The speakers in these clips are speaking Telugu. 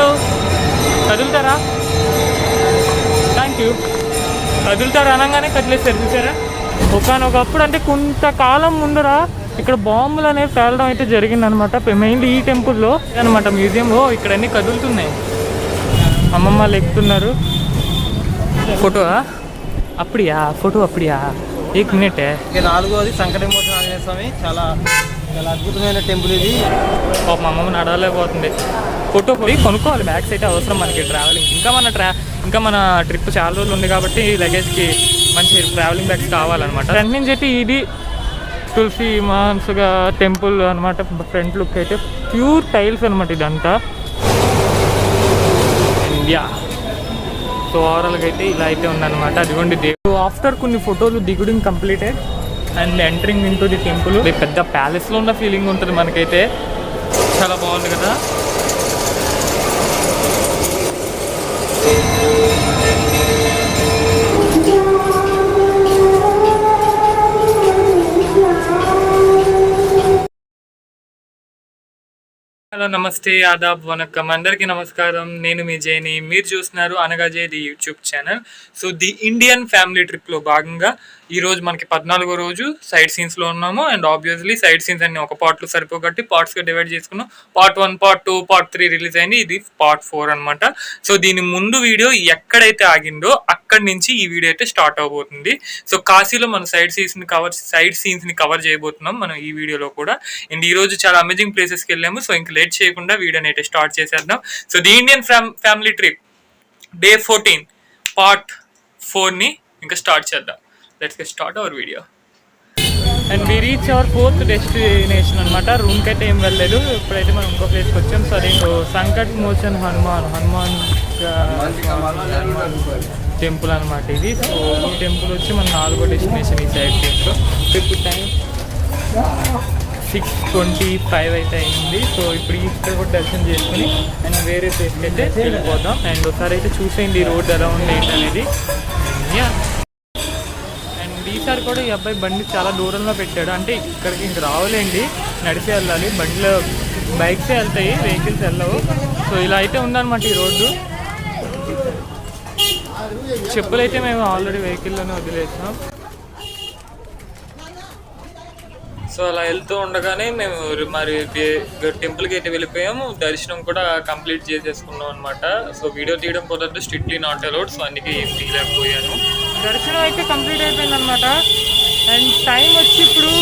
హలో. కదులుతారా? థ్యాంక్ యూ కదులుతారా అనగానే కదిలేసారు చూసారా ఒకనొకప్పుడు అంటే కొంతకాలం ముందర ఇక్కడ బాంబులు అనేవి పేలడం అయితే జరిగిందనమాట. మెయిన్లీ ఈ టెంపుల్లో అనమాట మ్యూజియంలో ఇక్కడ అన్ని కదులుతున్నాయి. అమ్మమ్మ వాళ్ళు ఎక్కుతున్నారు ఫోటో అప్పుడియా? ఫోటో అప్పుడియా? ఏక్ మినిట్. నాలుగోది సంకటమోచన ఆంజనేయ స్వామి. చాలా చాలా అద్భుతమైన టెంపుల్ ఇది. పాప మా అమ్మమ్మ నడవలేకపోతుంది. ఫోటో పోయి కొనుక్కోవాలి. బ్యాగ్స్ అయితే అవసరం మనకి ట్రావెలింగ్ ఇంకా మన ట్రా ఇంకా మన ట్రిప్ చాలా రోజులు ఉంది కాబట్టి లగేజ్కి మంచి ట్రావెలింగ్ బ్యాగ్స్ కావాలన్నమాట. ఫ్రంట్ నుంచి అయితే ఇది తులసి మాన్స్గా టెంపుల్ అనమాట ఫ్రంట్ లుక్ అయితే ప్యూర్ టైల్స్ అనమాట ఇదంతా. ఇండియా సో ఓవరాల్గా అయితే ఇలా అయితే ఉందన్నమాట. అదిగోండి దేవుడు. ఆఫ్టర్ కొన్ని ఫోటోలు దిగుడింగ్ completed and entering to the temple పెద్ద ప్యాలెస్లో ఉన్న ఫీలింగ్ ఉంటుంది మనకైతే. చాలా బాగుంది కదా. హలో నమస్తే ఆదాబ్ వనక్కం. అందరికీ నమస్కారం. నేను మీ జైని. మీరు చూస్తున్నారు అనగా Jai the YouTube channel. So the Indian family ట్రిప్లో భాగంగా ఈ రోజు మనకి పద్నాలుగో రోజు సైడ్ సీన్స్లో ఉన్నాము అండ్ ఆబ్వియస్లీ సైడ్ సీన్స్ అన్ని ఒక పార్ట్లో సరిపోగట్టి పార్ట్స్గా డివైడ్ చేసుకున్నాం. Part one part two part three release అయింది ఇది పార్ట్ ఫోర్ అన్నమాట. సో దీని ముందు వీడియో ఎక్కడైతే ఆగిందో అక్కడి నుంచి ఈ వీడియో అయితే స్టార్ట్ అవబోతుంది. సో కాశీలో మనం సైడ్ సీన్స్ని కవర్ సైడ్ సీన్స్ని కవర్ చేయబోతున్నాం మనం ఈ వీడియోలో కూడా. అండ్ ఈ రోజు చాలా అమేజింగ్ ప్లేసెస్కి వెళ్ళాము. సో ఇంక లేట్ చేయకుండా వీడియోని అయితే స్టార్ట్ చేసేద్దాం. So the Indian family trip day fourteen part ఫోర్ని ఇంకా స్టార్ట్ చేద్దాం. Let's get start our video and we reach our fourth destination అనమాట రూమ్కి అయితే ఏం వెళ్ళలేదు. ఇప్పుడైతే మనం ఇంకో ప్లేస్కి వచ్చాం. సో అదేంటో సంకట్ మోచన్ హనుమాన్ హనుమాన్ టెంపుల్ అనమాట ఇది. సో ఈ టెంపుల్ వచ్చి మన నాలుగో డెస్టినేషన్ ఈ సైడ్ టెంపుల్ ఇప్పుడు టైం సిక్స్ ట్వంటీ ఫైవ్ అయితే అయింది. సో ఇప్పుడు ఇక్కడ కూడా దర్శనం చేసుకుని అండ్ వేరే ప్లేస్కి అయితే వెళ్ళిపోతాం అండ్ ఒకసారి అయితే చూసేయండి ఈ రోడ్ ఎలా ఉంది ఏంటనేది ఈసారి కూడా ఈ అబ్బాయి బండి చాలా దూరంలో పెట్టాడు. అంటే ఇక్కడికి ఇంక రావాలండి. నడిచి వెళ్ళాలి. బండిలో బైక్సే వెళ్తాయి వెహికల్స్ వెళ్ళవు. సో ఇలా అయితే ఉందన్నమాట ఈ రోడ్డు. చెప్పులు అయితే మేము ఆల్రెడీ వెహికల్లోనే వదిలేసాం సో అలా వెళ్తూ ఉండగానే మేము మరి టెంపుల్కి అయితే వెళ్ళిపోయాము. దర్శనం కూడా కంప్లీట్ చేసేసుకున్నాం అనమాట సో వీడియో తీయడం కుదరదు. Strictly not allowed. సో అందుకే ఏం తీయలేకపోయాను. దర్శనం అయితే కంప్లీట్ అయిపోయింది అనమాట అండ్ టైం వచ్చి ఇప్పుడు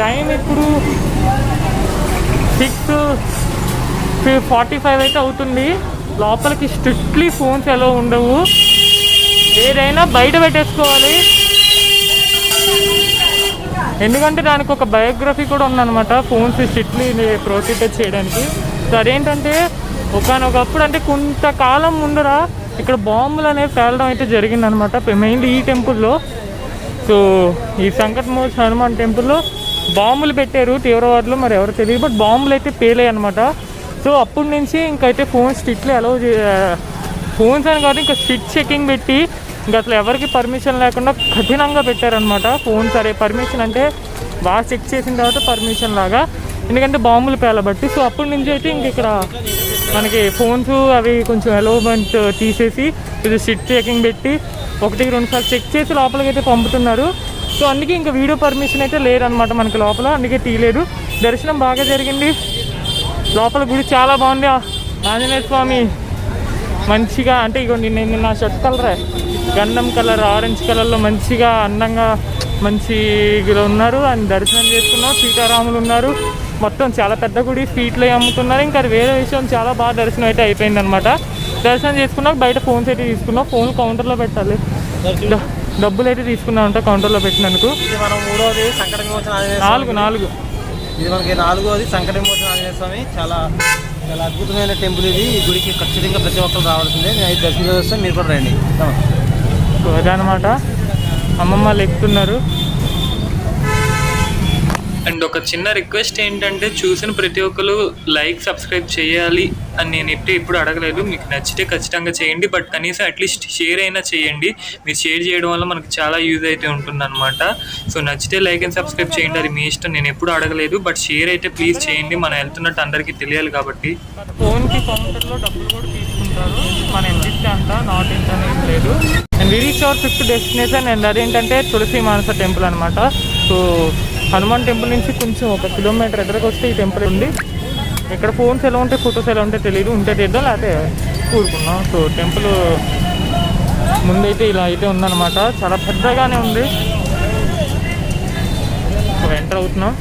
టైం ఇప్పుడు సిక్స్ ఫార్టీ ఫైవ్ అయితే అవుతుంది. లోపలికి స్ట్రిక్ట్లీ ఫోన్స్ ఎలా ఉండవు. ఏదైనా బయట పెట్టేసుకోవాలి. ఎందుకంటే దానికి ఒక బయోగ్రఫీ కూడా ఉందన్నమాట ఫోన్స్ స్ట్రిక్ట్లీ ప్రొసీడర్ చేయడానికి. సో అదేంటంటే ఒకనొకప్పుడు అంటే కొంతకాలం ముందర ఇక్కడ బాంబులు అనేవి పేలడం అయితే జరిగిందనమాట. మెయిన్లీ ఈ టెంపుల్లో. సో ఈ సంకటమోచ హనుమాన్ టెంపుల్లో బాంబులు పెట్టారు తీవ్రవాదులు మరి ఎవరు తెలియదు బట్ బాంబులు అయితే పేలాయి అనమాట. సో అప్పటి నుంచి ఇంకైతే ఫోన్ స్టిట్లు అలౌ ఫోన్స్ అని కాదు ఇంకా స్టిట్ చెకింగ్ పెట్టి ఇంకా అసలు ఎవరికి పర్మిషన్ లేకుండా కఠినంగా పెట్టారనమాట ఫోన్ సరే పర్మిషన్ అంటే బాగా చెక్ చేసిన తర్వాత పర్మిషన్ లాగా. ఎందుకంటే బాంబులు పేలబట్టి. సో అప్పటి నుంచి అయితే ఇంక ఇక్కడ మనకి ఫోన్స్ అవి కొంచెం ఎలోమెంట్ తీసేసి ఇది సిట్ చెకింగ్ పెట్టి ఒకటి రెండు సార్లు చెక్ చేసి లోపలికి అయితే పంపుతున్నారు. సో అందుకే ఇంకా వీడియో పర్మిషన్ అయితే లేదనమాట మనకి లోపల. అందుకే తీయలేదు. దర్శనం బాగా జరిగింది. లోపల గుడి చాలా బాగుంది. ఆంజనేయ స్వామి మంచిగా అంటే ఇగో నేను నా షర్ట్ కలరే గంధం కలర్ ఆరెంజ్ కలర్లో మంచిగా అందంగా మంచిగా ఉన్నారు. అండ్ దర్శనం చేసుకున్నాం సీతారాములు ఉన్నారు. మొత్తం చాలా పెద్ద గుడి స్వీట్లు అవి అమ్ముతున్నారు ఇంకా అది వేరే విషయం. చాలా బాగా దర్శనం అయితే అయిపోయింది అనమాట దర్శనం చేసుకున్నాక బయట ఫోన్స్ అయితే తీసుకున్నాం. ఫోన్ కౌంటర్లో పెట్టాలి. డబ్బులు అయితే తీసుకున్నామంట కౌంటర్లో పెట్టినందుకు. నాలుగు నాలుగు. ఇది మనకి నాలుగోది సంకటమోచన ఆంజనేయ స్వామి. చాలా చాలా అద్భుతమైన టెంపుల్ ఇది. ఈ గుడికి ఖచ్చితంగా ప్రతి ఒక్కరు రావాల్సిందే. నేను అయితే దర్శనం చేస్తే మీరు కూడా రండి. అదనమాట అమ్మమ్మ వాళ్ళు ఎక్కుతున్నారు అండ్ ఒక చిన్న రిక్వెస్ట్ ఏంటంటే చూసిన ప్రతి ఒక్కరు లైక్ సబ్స్క్రైబ్ చేయాలి అని నేను ఎప్పుడు ఎప్పుడు అడగలేదు. మీకు నచ్చితే ఖచ్చితంగా చేయండి. బట్ కనీసం అట్లీస్ట్ షేర్ అయినా చేయండి. మీరు షేర్ చేయడం వల్ల మనకు చాలా యూజ్ అయితే ఉంటుందన్నమాట. సో నచ్చితే లైక్ అండ్ సబ్స్క్రైబ్ చేయండి. అది మీ ఇష్టం. నేను ఎప్పుడు అడగలేదు. బట్ షేర్ అయితే ప్లీజ్ చేయండి. మనం వెళ్తున్నట్టు అందరికీ తెలియాలి కాబట్టి. ఫోన్కి కౌంటర్లో డబ్బులు కూడా తీసుకుంటారు. మన ఎంత అంత నాట్ ఇంత లేదు. And we reach our fifth destination and అదేంటంటే తులసి మానస టెంపుల్ అనమాట సో హనుమాన్ టెంపుల్ నుంచి కొంచెం ఒక కిలోమీటర్ ఎదురుకు వస్తే ఈ టెంపుల్ ఉంది. ఇక్కడ ఫోన్స్ ఎలా ఉంటాయి ఫొటోస్ ఎలా ఉంటాయి తెలియదు ఉంటే తీద్దాం లేకపోతే కూరుకున్నాం సో టెంపుల్ ముందైతే ఇలా అయితే ఉందన్నమాట. చాలా పెద్దగానే ఉంది. ఎంటర్ అవుతున్నాం.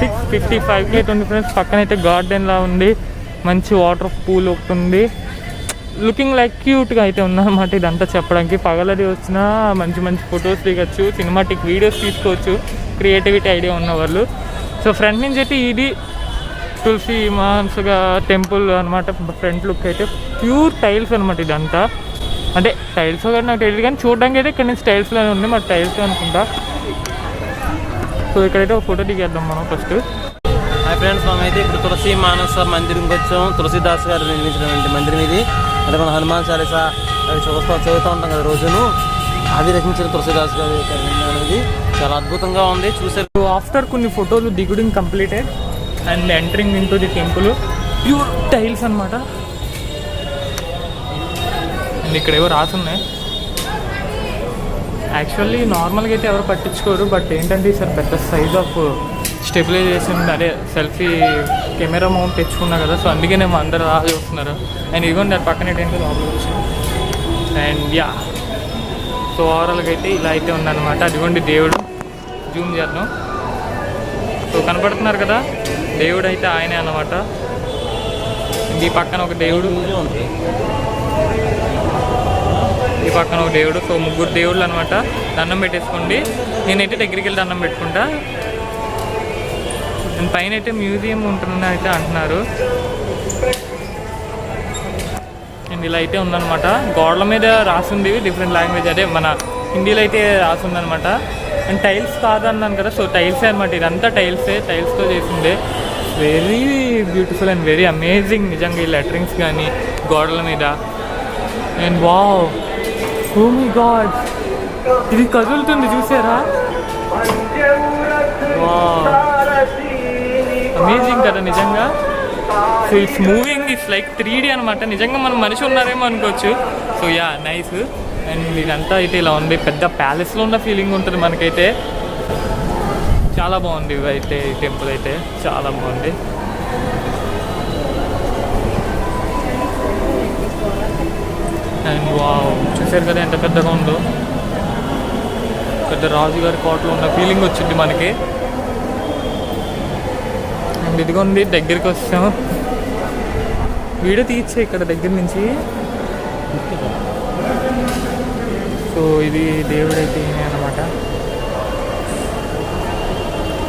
సిక్స్ ఫిఫ్టీ ఫైవ్కి అయితే ఉంది ఫ్రెండ్స్ పక్కన అయితే గార్డెన్లా ఉంది. మంచి వాటర్ పూల్ ఒకటి ఉంది. లుకింగ్ లైక్ క్యూట్గా అయితే ఉందన్నమాట ఇదంతా చెప్పడానికి. పగలది వచ్చినా మంచి మంచి ఫొటోస్ దిగచ్చు సినిమాటిక్ వీడియోస్ తీసుకోవచ్చు క్రియేటివిటీ ఐడియా ఉన్నవాళ్ళు. సో ఫ్రంట్ నుంచి అయితే ఇది తులసి మాన్స్గా టెంపుల్ అనమాట ఫ్రంట్ లుక్ అయితే ప్యూర్ టైల్స్ అనమాట ఇదంతా. అంటే టైల్స్ కానీ నాకు తెలియదు కానీ చూడడానికి అయితే ఇక్కడ నుంచి టైల్స్లోనే ఉంది మరి టైల్స్ అనుకుంటా. సో ఇక్కడైతే ఒక ఫోటో దిగేద్దాం మనం ఫస్ట్. హాయ్ ఫ్రెండ్స్ మనం అయితే ఇప్పుడు తులసి మానస మందిరంకి వచ్చాం. తులసిదాస్ గారు నిర్మించినటువంటి మందిరం ఇది. అంటే మన హనుమాన్ చాలీస అవి చూస్తా చదువుతూ ఉంటాం కదా రోజును. అది రచించిన తులసిదాస్ గారి అనేది. చాలా అద్భుతంగా ఉంది. చూసారు ఆఫ్టర్ కొన్ని ఫోటోలు దిగుడింగ్ completed and entering into the temple pure tiles అనమాట అండ్ ఇక్కడ ఏవో రాసున్నాయి. యాక్చువల్లీ నార్మల్గా అయితే ఎవరు పట్టించుకోరు బట్ ఏంటంటే సార్ పెద్ద సైజ్ ఆఫ్ స్టెబిలైజేషన్ అదే సెల్ఫీ కెమెరా మౌంట్ తెచ్చుకున్నా కదా సో అందుకే నేను అందరు రా చూస్తున్నారు. అండ్ ఇదిగోండి దాని పక్కన ఏంటంటే లోపల అండ్ యా. సో ఓవరాల్గా అయితే ఇలా అయితే ఉందన్నమాట. అదిగోండి దేవుడు. జూమ్ చేద్దాం. సో కనపడుతున్నారు కదా దేవుడు అయితే ఆయనే అన్నమాట. ఈ పక్కన ఒక దేవుడు. ఈ పక్కన ఒక దేవుడు. సో ముగ్గురు దేవుళ్ళు అనమాట దండం పెట్టేసుకోండి. నేనైతే దగ్గరికి వెళ్ళి దండం పెట్టుకుంటా. పైన అయితే మ్యూజియం ఉంటుందని అయితే అంటున్నారు. అండ్ ఇలా అయితే ఉందన్నమాట. గోడల మీద రాసింది డిఫరెంట్ లాంగ్వేజ్ అదే మన హిందీలో అయితే రాసిందనమాట అండ్ టైల్స్ కాదన్నాను కదా సో టైల్సే అనమాట ఇదంతా టైల్సే టైల్స్తో చేసిందే. Very beautiful and very amazing నిజంగా ఈ లెటరింగ్స్ కానీ గోడల మీద. And wow oh my god ఇది కదులుతుంది చూసారా? అమేజింగ్ కదా నిజంగా. So it's moving it's like three D అనమాట నిజంగా మనం మనిషి ఉన్నారేమో అనుకోవచ్చు. సో యా నైస్ అండ్ ఇదంతా అయితే ఇలా ఉంది. పెద్ద ప్యాలెస్లో ఉన్న ఫీలింగ్ ఉంటుంది మనకైతే. చాలా బాగుంది అయితే ఈ టెంపుల్ అయితే. చాలా బాగుంది. అండ్ వావ్ చూసారు కదా ఎంత పెద్దగా ఉందో. పెద్ద రాజుగారి కోటలో ఉన్న ఫీలింగ్ వచ్చింది మనకి. అండ్ ఇదిగోండి దగ్గరికి వస్తాం వీడియో తీయచ్చే ఇక్కడ దగ్గర నుంచి? సో ఇది దేవుడైతే అనమాట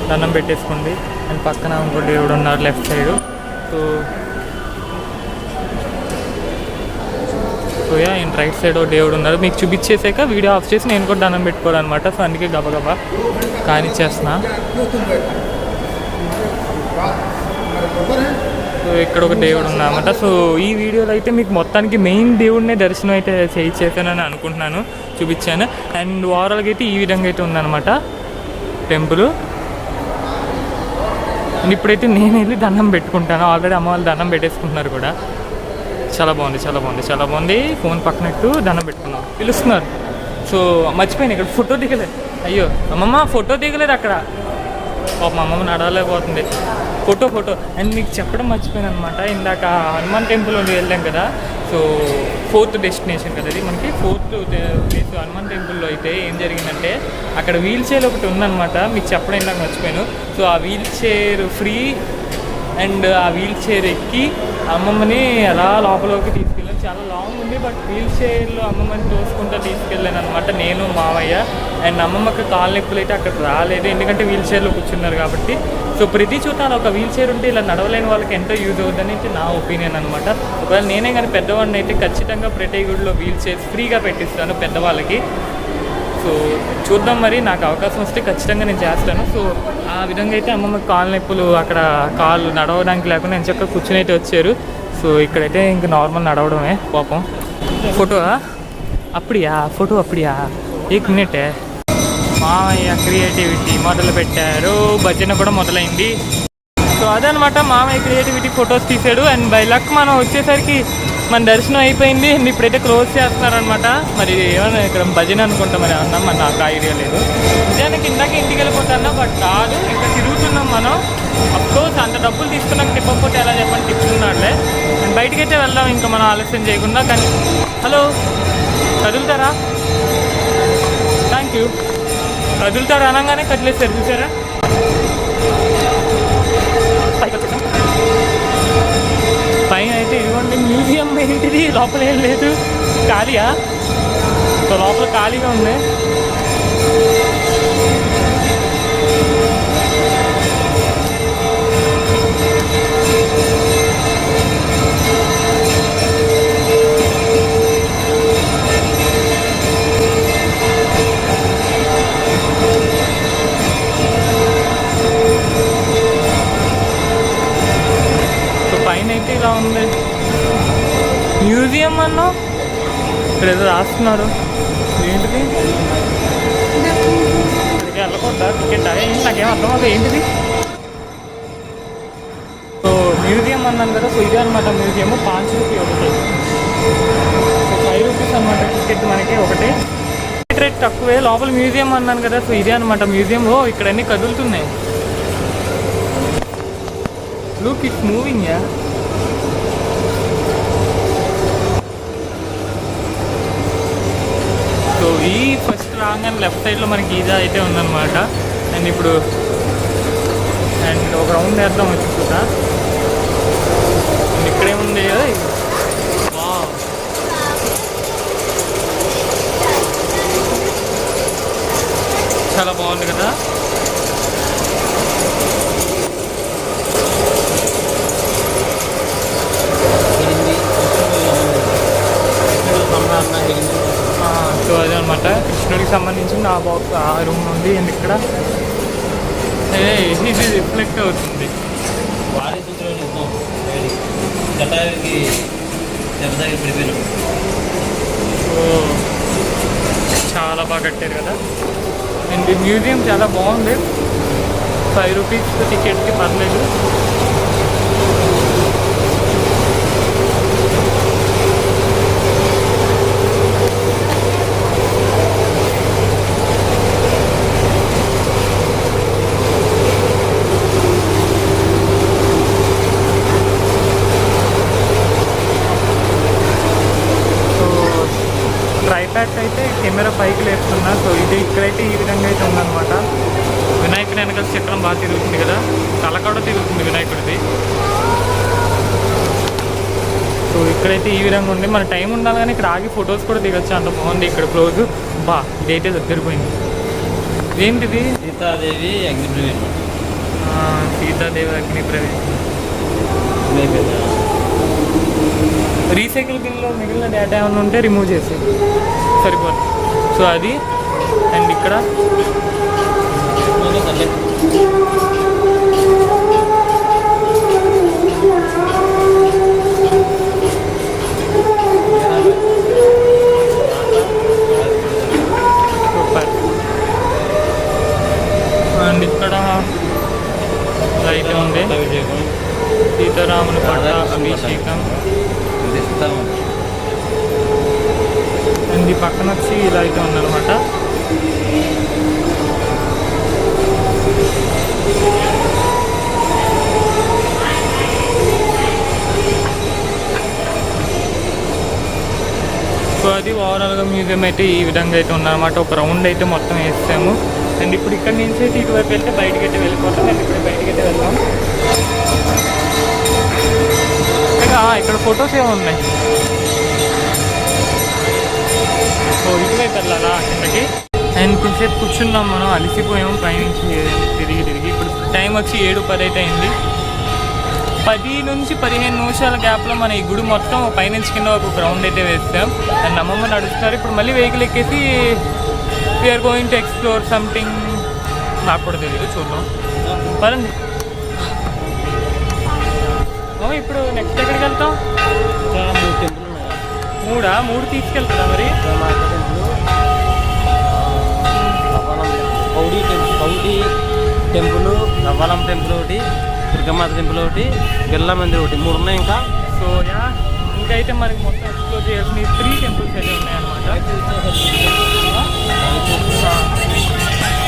దండం పెట్టేసుకోండి. అండ్ పక్కన ఇంకో దేవుడు ఉన్నారు left side. So so ya and right side ఓ దేవుడు ఉన్నారు. మీకు చూపించేసాక వీడియో ఆఫ్ చేసి నేను కూడా దండం పెట్టుకోవాలన్నమాట. సో అందుకే గబగబా కానిచ్చేస్తున్నా. సో ఇక్కడ ఒక దేవుడు ఉన్నమాట సో ఈ వీడియోలో అయితే మీకు మొత్తానికి మెయిన్ దేవుడినే దర్శనం అయితే చేయించేసానని అనుకుంటున్నాను చూపించాను. అండ్ ఓవరాల్గా అయితే ఈ విధంగా అయితే ఉందన్నమాట టెంపుల్. అండ్ ఇప్పుడైతే నేను వెళ్ళి దండం పెట్టుకుంటాను. ఆల్రెడీ అమ్మ వాళ్ళు దండం పెట్టేసుకుంటున్నారు కూడా. చాలా బాగుంది చాలా బాగుంది చాలా బాగుంది. ఫోన్ పక్కనట్టు దండం పెట్టుకున్నాం పిలుస్తున్నారు. సో మర్చిపోయాను ఇక్కడ. ఫోటో దిగలేదు. అయ్యో. అమ్మమ్మ ఫోటో దిగలేదు అక్కడ. పాప మా అమ్మమ్మ నడవలేకపోతుంది. Photo photo. అండ్ మీకు చెప్పడం మర్చిపోయాను అనమాట ఇందాక హనుమాన్ టెంపుల్ ఉంది వెళ్ళాం కదా. సో ఫోర్త్ డెస్టినేషన్ కదా ఇది మనకి. ఫోర్త్ ప్లేస్ హనుమాన్ టెంపుల్లో అయితే ఏం జరిగిందంటే అక్కడ వీల్ చైర్ ఒకటి ఉందన్నమాట. మీకు చెప్పడం ఇందాక మర్చిపోయాను. సో ఆ వీల్ చైర్ ఫ్రీ అండ్ ఆ వీల్ చైర్ ఎక్కి అమ్మమ్మని అలా లోపలికి తీసుకెళ్ళాను చాలా లాంగ్ ఉంది బట్ వీల్ చైర్లో అమ్మమ్మని తోసుకుంటూ తీసుకెళ్ళాను అనమాట నేను మావయ్య అండ్ అమ్మమ్మకి కాళ్ళ నొప్పులు అయితే అక్కడ రాలేదు. ఎందుకంటే వీల్ చైర్లో కూర్చున్నారు కాబట్టి. సో ప్రతి చోట అలా ఒక వీల్ చైర్ ఉంటే ఇలా నడవలేని వాళ్ళకి ఎంతో యూజ్ అవుతుందని అయితే నా ఒపీనియన్ అనమాట ఒకవేళ నేనే కానీ పెద్దవాడిని అయితే ఖచ్చితంగా ప్రతి గుడిలో వీల్ చైర్స్ ఫ్రీగా పెట్టిస్తాను పెద్దవాళ్ళకి. సో చూద్దాం మరి నాకు అవకాశం వస్తే ఖచ్చితంగా నేను చేస్తాను. సో ఆ విధంగా అయితే అమ్మమ్మ కాలు నొప్పులు అక్కడ కాళ్ళు నడవడానికి లేకుండా నేను చక్కగా కూర్చుని అయితే వచ్చారు. సో ఇక్కడైతే ఇంక నార్మల్ నడవడమే పాపం. ఫోటో అప్పుడియా? ఫోటో అప్పుడియా? ఏక్ మినిటే. మామయ్య క్రియేటివిటీ మొదలు పెట్టారు. భజన కూడా మొదలైంది. సో అదనమాట మామయ్య క్రియేటివిటీ ఫొటోస్ తీసాడు. అండ్ బై లక్ మనం వచ్చేసరికి మన దర్శనం అయిపోయింది. ఇప్పుడైతే క్లోజ్ చేస్తున్నారనమాట మరి ఏమన్నా ఇక్కడ భజన అనుకుంటా మరి అన్నాం మరి నాకు ఐడియా లేదు. నిజానికి ఇందాక ఇంటికి వెళ్ళిపోతాను? బట్ కాదు ఇక్కడ తిరుగుతున్నాం మనం. అఫ్కోర్స్ అంత డబ్బులు తీసుకున్నాక తిప్పకపోతే ఎలా చెప్పని తిప్పుతున్నాడులే అండ్ బయటికి అయితే వెళ్దాం ఇంకా మనం ఆలస్యం చేయకుండా. కానీ హలో కదులుతారా? థ్యాంక్ యూ కదులుతారా? అనగానే కదిలేస్తారు చూసారా? లోపల ఏం లేదు. ఖాళీయా? సో లోపల ఖాళీగా ఉంది. సో పైన అయితే ఇలా ఉంది? మ్యూజియం అన్నా? ఇక్కడ ఏదో రాస్తున్నారు. ఏంటిది? ఇక్కడికి వెళ్ళకూడదా? టికెట్ ఏంటి? నాకేం అర్థం అవ్వదు ఏంటిది? సో మ్యూజియం అన్నాను కదా. సో ఇదే అనమాట మ్యూజియం పాంచ్ రూపీ ఒకటి. సో ఫైవ్ రూపీస్ అనమాట టికెట్ మనకి ఒకటి. టికెట్ రేట్ తక్కువే. లోపల మ్యూజియం అన్నాను కదా. సో ఇదే అనమాట మ్యూజియం. ఓ ఇక్కడ అన్ని కదులుతున్నాయి. లుక్ ఇట్స్ మూవింగ్ యా రాగానే లెఫ్ట్ సైడ్లో మనకి ఈజా అయితే ఉందన్నమాట. అండ్ ఇప్పుడు అండ్ ఒక రౌండ్ వేద్దాం వచ్చి చూసా ఇక్కడేముంది. చాలా బాగుంది కదా. ఆ, సో అదే అనమాట కృష్ణుడికి సంబంధించిన ఆ బాక్స్ ఆ రూమ్ ఉంది అండ్ ఇక్కడ? ఇది రిఫ్లెక్ట్ అవుతుంది. సో చాలా బాగా కట్టారు కదా. అండ్ ఈ మ్యూజియం చాలా బాగుంది. ఫైవ్ రూపీస్ టికెట్కి పర్లేదు సో ట్రైప్యాక్ అయితే కెమెరా పైకి లేపుతున్నా. సో ఇది ఇక్కడైతే ఈ విధంగా అయితే ఉందన్నమాట. వినాయకుడి వెనకాల చక్రం బాగా తిరుగుతుంది కదా? తల కూడా తిరుగుతుంది వినాయకుడిది. సో ఇక్కడైతే ఈ విధంగా ఉంది. మన టైం ఉండాలి కానీ ఇక్కడ ఆగి ఫొటోస్ కూడా దిగొచ్చు అంత బాగుంది ఇక్కడ క్లోజ్. బా ఇదైతే దగ్గరిపోయింది ఏంటిది? సీతాదేవి అగ్నిప్రవేశం ఆ, సీతాదేవి అగ్ని ప్రవేశం. రీసైకిల్ బిల్లో మిగిలిన డేటా ఏమైనా ఉంటే రిమూవ్ చేసి సరిపోతుంది సో అది అండ్ ఇక్కడ సూపర్ అండ్ ఇక్కడ లైట్ ఉంది. సీతారాముని పట్ట అభిషేకం. అండ్ ఈ పక్కన వచ్చి ఇలా అయితే ఉందన్నమాట. సో అది ఓవరాల్గా మ్యూజియం అయితే ఈ విధంగా అయితే ఉందన్నమాట. ఒక రౌండ్ అయితే మొత్తం వేస్తాము అండ్ ఇప్పుడు ఇక్కడ నుంచి అయితే ఇటువైపు వెళ్తే బయటకి అయితే వెళ్ళిపోతాం. అండ్ ఇప్పుడు బయటికి అయితే వెళ్దాం. ఇంకా ఇక్కడ ఫొటోస్ ఏమో ఉన్నాయి. సో ఇటువైపు వెళ్ళాలా కిందకి? అండ్ కొంచెంసేపు కూర్చున్నాం మనం అలిసిపోయాం పైనుంచి తిరిగి తిరిగి. ఇప్పుడు టైం వచ్చి ఏడు పది అయితే అయింది. పది నుంచి పదిహేను నిమిషాల గ్యాప్లో మన ఈ గుడి మొత్తం పైనుంచి కింద ఒక గ్రౌండ్ అయితే వేస్తాం. అండ్ అమ్మమ్మ నడుస్తున్నారు. ఇప్పుడు మళ్ళీ వెహికల్ ఎక్కేసి we're going to explore something నాకు కూడా తెలియదు చూద్దాం. పదండి. ఇప్పుడు నెక్స్ట్ ఎక్కడికి వెళ్తాం? ఇంకా మూడు టెంపుల్ మూడా? మూడు తీసుకెళ్తుందా మరి? Paudi temple Paudi temple Ravvalam temple ఒకటి దుర్గమాత టెంపుల్ ఒకటి బిర్లా మందిర్ ఒకటి. మూడు ఉన్నాయి ఇంకా? సో యా ఇంకైతే మనకి మొత్తం ఎక్స్ప్లోర్ చేయాల్సిన త్రీ టెంపుల్స్ అయితే ఉన్నాయన్నమాట.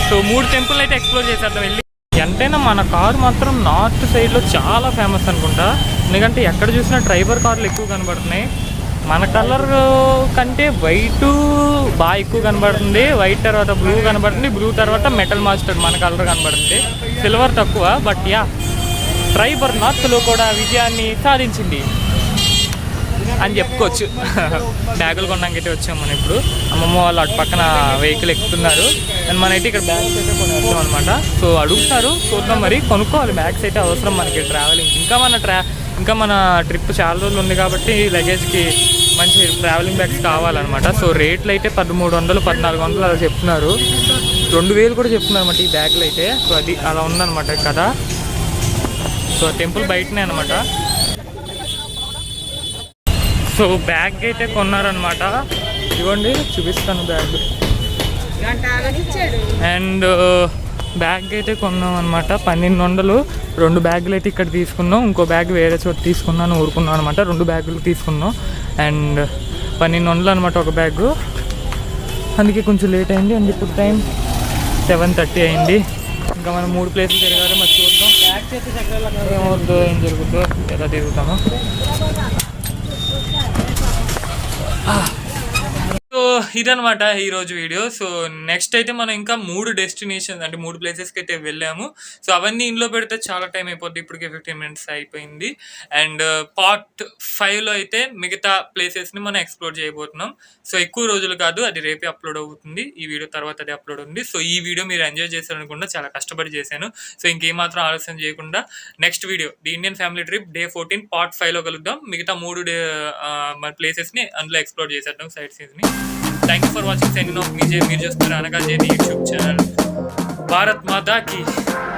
సో మూడు టెంపుల్ అయితే ఎక్స్ప్లోర్ చేసేద్దాం. వెళ్ళి ఎంతైనా మన కార్ మాత్రం నార్త్ సైడ్లో చాలా ఫేమస్ అనుకుంటా. ఎందుకంటే ఎక్కడ చూసినా డ్రైవర్ కార్లు ఎక్కువ కనబడుతున్నాయి. మన కలర్ కంటే వైట్ బాగా ఎక్కువ కనబడుతుంది. వైట్ తర్వాత బ్లూ కనబడుతుంది. బ్లూ తర్వాత మెటల్ మాస్టర్ మన కలర్ కనబడుతుంది. సిల్వర్ తక్కువ బట్ యా డ్రైవర్ నార్త్లో కూడా విజయాన్ని సాధించింది. అని చెప్పుకోవచ్చు. బ్యాగులు కొనడానికి అయితే వచ్చాం మనం ఇప్పుడు. అమ్మమ్మ వాళ్ళు అటు పక్కన వెహికల్ ఎక్కుతున్నారు. అండ్ మనైతే ఇక్కడ బ్యాగ్స్ అయితే కొన్ని వచ్చాం అనమాట సో అడుగుతారు. చూద్దాం మరి. కొనుక్కోవాలి. బ్యాగ్స్ అయితే అవసరం మనకి. ట్రావెలింగ్ ఇంకా మన ట్రా ఇంకా మన ట్రిప్ చాలా రోజులు ఉంది కాబట్టి లగేజ్కి మంచి ట్రావెలింగ్ బ్యాగ్స్ కావాలన్నమాట. సో రేట్లు అయితే పదమూడు వందలు పద్నాలుగు వందలు అలా చెప్తున్నారు. రెండు వేలు కూడా చెప్తున్నారు అనమాట ఈ బ్యాగులు అయితే. సో అది అలా ఉందన్నమాట కదా సో టెంపుల్ బయటనే అనమాట సో బ్యాగ్ అయితే కొన్నారనమాట ఇదిగోండి చూపిస్తాను బ్యాగ్. అండ్ బ్యాగ్ అయితే కొన్నాం అనమాట పన్నెండు వందలు. రెండు బ్యాగులు అయితే ఇక్కడ తీసుకున్నాం. ఇంకో బ్యాగ్ వేరే చోట తీసుకున్నాను ఊరుకున్నాం అనమాట రెండు బ్యాగులు తీసుకున్నాం. అండ్ పన్నెండు వందలు అనమాట ఒక బ్యాగు. అందుకే కొంచెం లేట్ అయింది. అండ్ ఇప్పుడు టైం సెవెన్ థర్టీ అయింది. ఇంకా మనం మూడు ప్లేసులు తిరగాలి మరి చూద్దాం. ఏమవుతుందో ఏం జరుగుతుందో ఎలా తిరుగుతామో. ఇదనమాట ఈరోజు వీడియో. సో నెక్స్ట్ అయితే మనం ఇంకా మూడు డెస్టినేషన్స్ అంటే మూడు ప్లేసెస్కి అయితే వెళ్ళాము. సో అవన్నీ ఇంట్లో పెడితే చాలా టైం అయిపోద్ది. ఇప్పటికే ఫిఫ్టీన్ మినిట్స్ అయిపోయింది. అండ్ పార్ట్ ఫైవ్లో అయితే మిగతా ప్లేసెస్ని మనం ఎక్స్ప్లోర్ చేయబోతున్నాం. సో ఎక్కువ రోజులు కాదు అది రేపే అప్లోడ్ అవుతుంది. ఈ వీడియో తర్వాత అది అప్లోడ్ ఉంది. సో ఈ వీడియో మీరు ఎంజాయ్ చేశారనుకుంటా చాలా కష్టపడి చేశాను. సో ఇంకేమాత్రం ఆలస్యం చేయకుండా next video the Indian family trip day fourteen part ఫైవ్లో కలుద్దాం. మిగతా మూడు డే మన ప్లేసెస్ని అందులో ఎక్స్ప్లోర్ చేసేద్దాం sight సీన్స్ని thank you for watching send off మీజే మీరు చూస్తున్నారు అనగా జేని యూట్యూబ్ ఛానల్ భారత్ మాతా కి జై జై హింద్